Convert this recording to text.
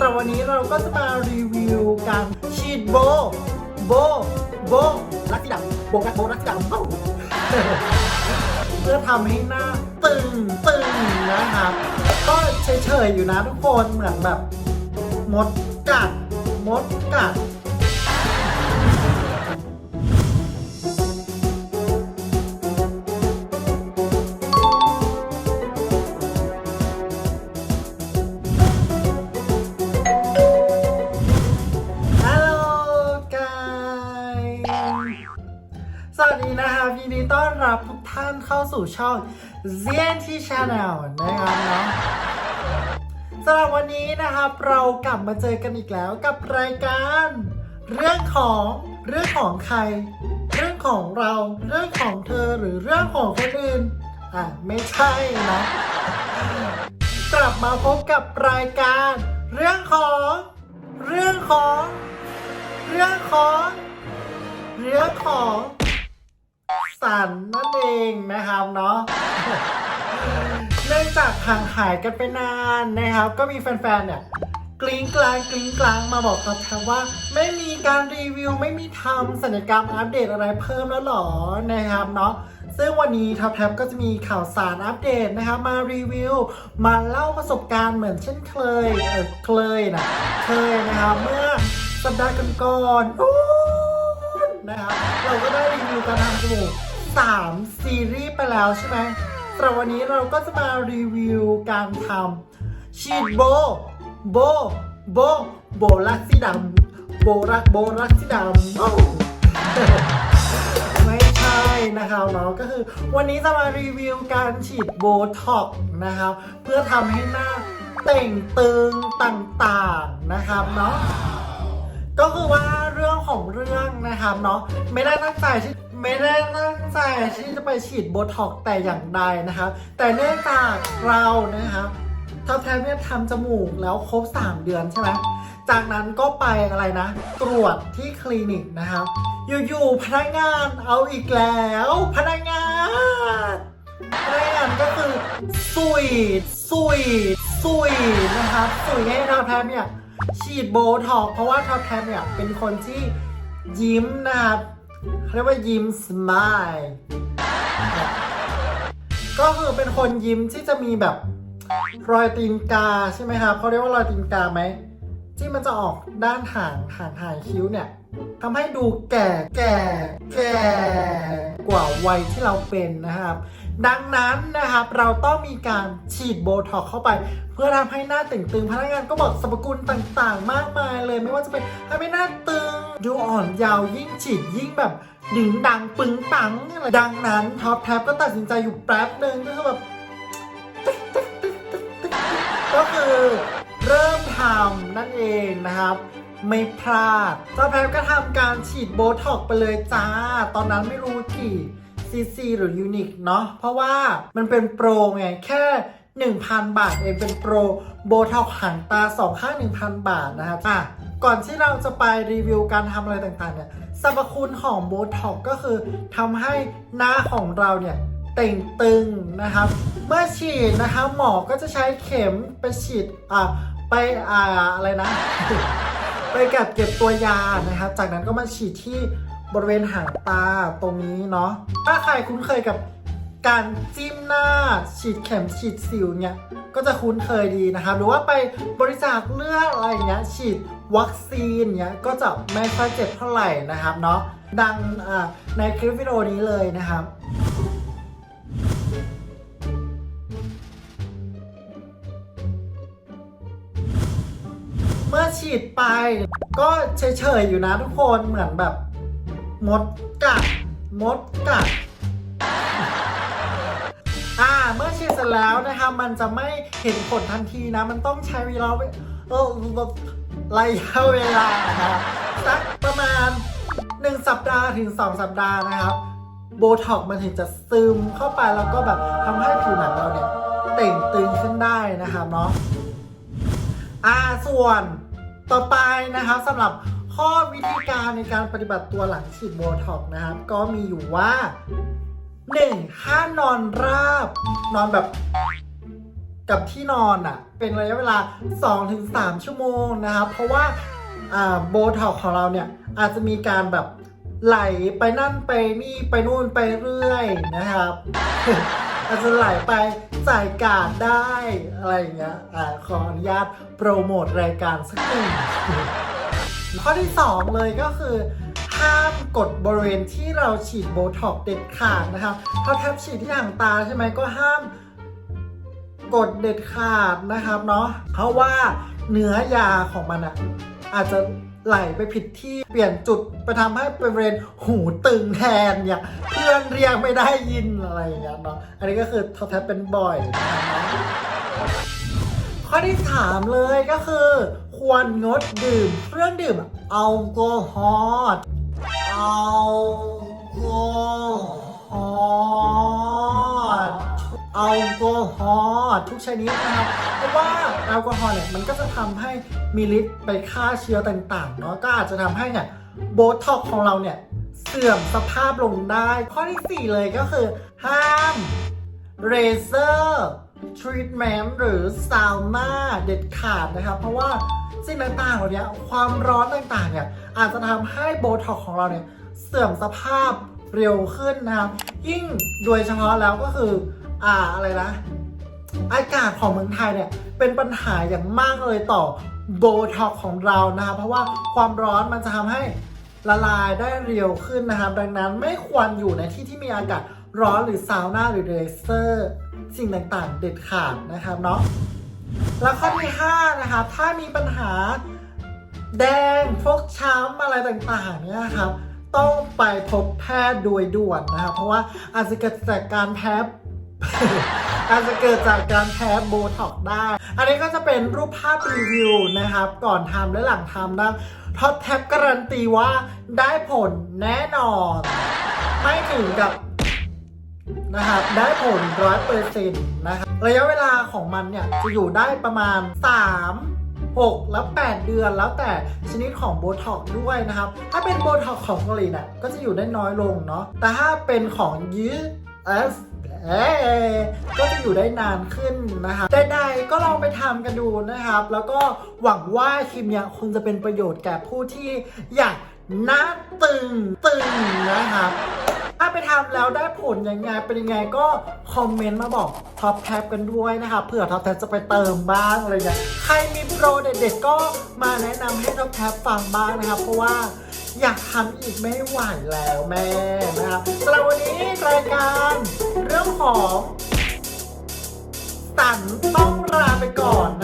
สำหรับวันนี้เราก็จะมารีวิวการฉีดโบ โบ โบ รักซี่ดำโบกัสโบรักซี่ดำเอ้าเพื่อทำให้หน้าตึงตึงนะครับก็เฉยๆอยู่นะทุกคนเหมือนแบบมดกัดมดกัด ต้อนรับทุกท่านเข้าสู่ช่อง ZNT Channel นะครับเนาะสำหรับวันนี้นะครับเรากลับมาเจอกันอีกแล้วกับรายการ เรื่องของเรื่องของใคร เรื่องของเราเรื่องของเธอหรือเรื่องของคนอื่นอะไม่ใช่นะกลับมาพบกับรายการ เรื่องของ เรื่องของ เรื่องของ เรื่องของ สันนั่นเองนะครับเนาะเนื่องจากห่างหายกันไปนานนะครับ ก็มีแฟนๆเนี่ยกลิ้งกลางกลิ้งกลางมาบอกกับแทว่า ไม่มีการรีวิวไม่มีทำสัญญกรรมอัปเดตอะไรเพิ่มแล้วหรอนะครับเนาะซึ่งวันนี้ทับแท็บก็จะมีข่าวสารอัปเดตนะครับมารีวิว มาเล่าประสบการณ์เหมือนเช่นเคยเออเคยนะเคยนะครับเมื่อสัปดาห์กันก่อนๆนู้นนะครับเราก็ได้รีวิวการทำจมูก สามซีรีส์ไปแล้วใช่ไหมสำหรับวันนี้เราก็จะมารีวิวการทำฉีดโบ โบ โบ โบลักซี่ดำโบรักโบลักซี่ดำโอ้ไม่ใช่นะครับเนาะก็คือ วันนี้จะมารีวิวการฉีดโบท็อกนะครับเพื่อทำให้หน้าเต่งตึงต่างๆนะครับเนาะก็คือว่าเรื่องของเรื่องนะครับเนาะไม่ได้ตั้งใจที่ ไม่ได้ตั้งใจที่จะไปฉีดโบท็อกแต่อย่างใดนะครับแต่เนื่องจากเรานะครับท็อแทนเนี่ยทำจมูกแล้วครบ 3 เดือนใช่ไหมจากนั้นก็ไปอะไรนะ ตรวจที่คลินิกนะครับอยู่ๆพนักงานเอาอีกแล้ว พนักงานพนักงานก็คือสุยสุยสุยนะครับสุยให้ทาแทมเนี่ยฉีดโบท็อกเพราะว่าทาแทมเนี่ยเป็นคนที่ยิ้มนะครับ เขาเรียกว่ายิ้มสมายก็คือเป็นคนยิ้มที่จะมีแบบรอยตีนกาใช่ไหมครับเขาเรียกว่ารอยตีนกาไหม ที่มันจะออกด้านห่างห่างห่างคิ้วเนี่ยทำให้ดูแก่แก่แก่กว่าวัยที่เราเป็นนะครับ ดังนั้นนะครับเราต้องมีการฉีดโบท็อกเข้าไป เพื่อทำให้หน้าตึงตึงพนักงานก็บอกสรรพคุณต่างๆ มากมายเลยไม่ว่าจะเป็นทำให้หน้าตึง ดูอ่อนยาวยิ่งฉีดยิ่งแบบดึงดังปึงปังอะไรดังนั้นท็อปแท็บก็ตัดสินใจอยู่แป๊บหนึ่งก็คือแบบก็คือ เริ่มทำนั่นเองนะครับ ไม่พลาดตอนแพทก็ทำการฉีดโบท็อกไปเลยจ้า ตอนนั้นไม่รู้กี่ซีซีหรือยูนิคเนาะเพราะว่ามันเป็นโปรไงแค่ 1,000 บาทเองเป็นโปรโบท็อกหางตาสองข้าง 1,000 บาทนะครับอะก่อนที่เราจะไปรีวิวการทำอะไรต่างๆเนี่ยสรรพคุณของโบท็อกก็คือทำให้หน้าของเราเนี่ย เต่งตึงนะครับ เมื่อฉีดนะครับหมอก็จะใช้เข็มไปฉีดอ่าไปอ่าอะไรนะ ไปกัดเก็บตัวยานะครับ จากนั้นก็มาฉีดที่บริเวณหางตาตรงนี้เนาะถ้าใครคุ้นเคยกับการจิ้มหน้าฉีดเข็มฉีดสิวเนี่ยก็จะคุ้นเคยดีนะครับ หรือว่าไปบริจาคเลือดอะไรเงี้ยฉีดวัคซีนเนี่ยก็จะไม่ค่อยเจ็บเท่าไหร่นะครับเนาะดังอ่าในคลิปวิดีโอนี้เลยนะครับ ฉีดไป ก็เฉยๆอยู่นะทุกคนเหมือนแบบมดกัดมดกัดอ่าเมื่อฉีดเสร็จแล้วนะคะมันจะไม่เห็นผลทันทีนะ มันต้องใช้เวลาเออระยะเวลานะสักประมาณ 1 สัปดาห์ถึง 2 สัปดาห์นะครับโบท็อกมันถึงจะซึมเข้าไปแล้วก็แบบทำให้ผิวหนังเราเนี่ยเต่งตึงขึ้นได้นะครับเนาะอ่าส่วน ต่อไปนะครับสำหรับข้อวิธีการในการปฏิบัติตัวหลังฉีดโบท็อกนะครับ ก็มีอยู่ว่า 1. ห้ามนอนราบ นอนแบบกับที่นอนอะ เป็นระยะเวลา 2-3 ชั่วโมงนะครับ เพราะว่าโบท็อกของเราเนี่ย อาจจะมีการแบบไหลไปนั่นไปนี่ไปนู่นไปเรื่อยนะครับ อาจจะไหลไป จ่ายการดได้ อะไรอย่างเงี้ยอ่าขออนุญาตโปรโมทรายการสักหนึ่งข้อที่ 2 เลยก็คือ ห้ามกดบริเวณที่เราฉีดโบท็อกเด็ดขาดนะครับถ้าแทบฉีดที่ห่างตาใช่ไหมก็ห้ามกดเด็ดขาดนะครับเนาะเพราะว่าเนื้อยาของมันอะ อาจจะไหลไปผิดที่เปลี่ยนจุดไปทำให้บริเวณหูตึงแทนเนี่ยเพื่อนเรียกไม่ได้ยินอะไรอย่างเงี้ยเนาะอันนี้ก็คือทอแทบเป็นบ่อยข้อที่3เลยก็คือ ควรงดดื่มเครื่องดื่มแอลกอฮอล์แอลกอฮอล์ แอลกอฮอล์ทุกชนิดนะครับ เพราะว่าแอลกอฮอล์เนี่ยมันก็จะทำให้มีฤทธิ์ไปฆ่าเชื้อต่างๆเนาะก็อาจจะทำให้เนี่ยโบท็อกของเราเนี่ยเสื่อมสภาพลงได้ ข้อที่ 4 เลยก็คือ ห้ามเรเซอร์ทรีทเมนต์หรือซาวน่าเด็ดขาดนะครับ เพราะว่าสิ่งต่างๆเหล่านี้ความร้อนต่างๆเนี่ยอาจจะทำให้โบท็อกของเราเนี่ยเสื่อมสภาพเร็วขึ้นนะครับยิ่งโดยเฉพาะแล้วก็คือ อ่าอะไรนะ อากาศของเมืองไทยเนี่ย เป็นปัญหาอย่างมากเลยต่อโบท็อกของเรานะครับเพราะว่าความร้อนมันจะทำให้ละลายได้เร็วขึ้นนะครับ ดังนั้นไม่ควรอยู่ในที่ที่มีอากาศร้อนหรือซาวน่าหรือเรเซอร์สิ่งต่างๆ เด็ดขาดนะครับเนาะแล้วข้อที่5นะครับถ้ามีปัญหาแดงฟกช้ำอะไรต่างๆเนี่ยครับ ต้องไปพบแพทย์โดยด่วนนะครับเพราะว่าอาจจะเกิดจากการแพ้ อาจจะเกิดจากการแพ้โบท็อกได้ อันนี้ก็จะเป็นรูปภาพรีวิวนะครับ ก่อนทำและหลังทำนะท็อปแท็บการันตีว่าได้ผลแน่นอน ไม่ถึงกับนะครับได้ผลร้อยเปอร์เซ็นต์นะครับระยะเวลาของมันเนี่ย จะอยู่ได้ประมาณ 3 6 แล้ว 8 เดือนแล้วแต่ชนิดของโบท็อกด้วยนะครับ ถ้าเป็นโบท็อกของเกาหลีเนี่ยก็จะอยู่ได้น้อยลงเนาะแต่ถ้าเป็นของยื เอสเอก็จะอยู่ได้นานขึ้นนะครับใดๆก็ลองไปทำกันดูนะครับ แล้วก็หวังว่าคลิปเนี้ยคงจะเป็นประโยชน์แก่ผู้ที่อยากหน้าตึงตึงนะครับถ้าไปทำแล้วได้ผลยังไงเป็นยังไงก็คอมเมนต์มาบอกท็อปแท็บกันด้วยนะครับเผื่อท็อปแท็บจะไปเติมบ้างอะไรเงี้ยใครมีโปรเด็ดๆก็มาแนะนำให้ท็อปแท็บฟังบ้างนะครับเพราะว่าอยากทำอีกไม่ไหวแล้วแม่นะครับสำหรับวันนี้ราย ก่อน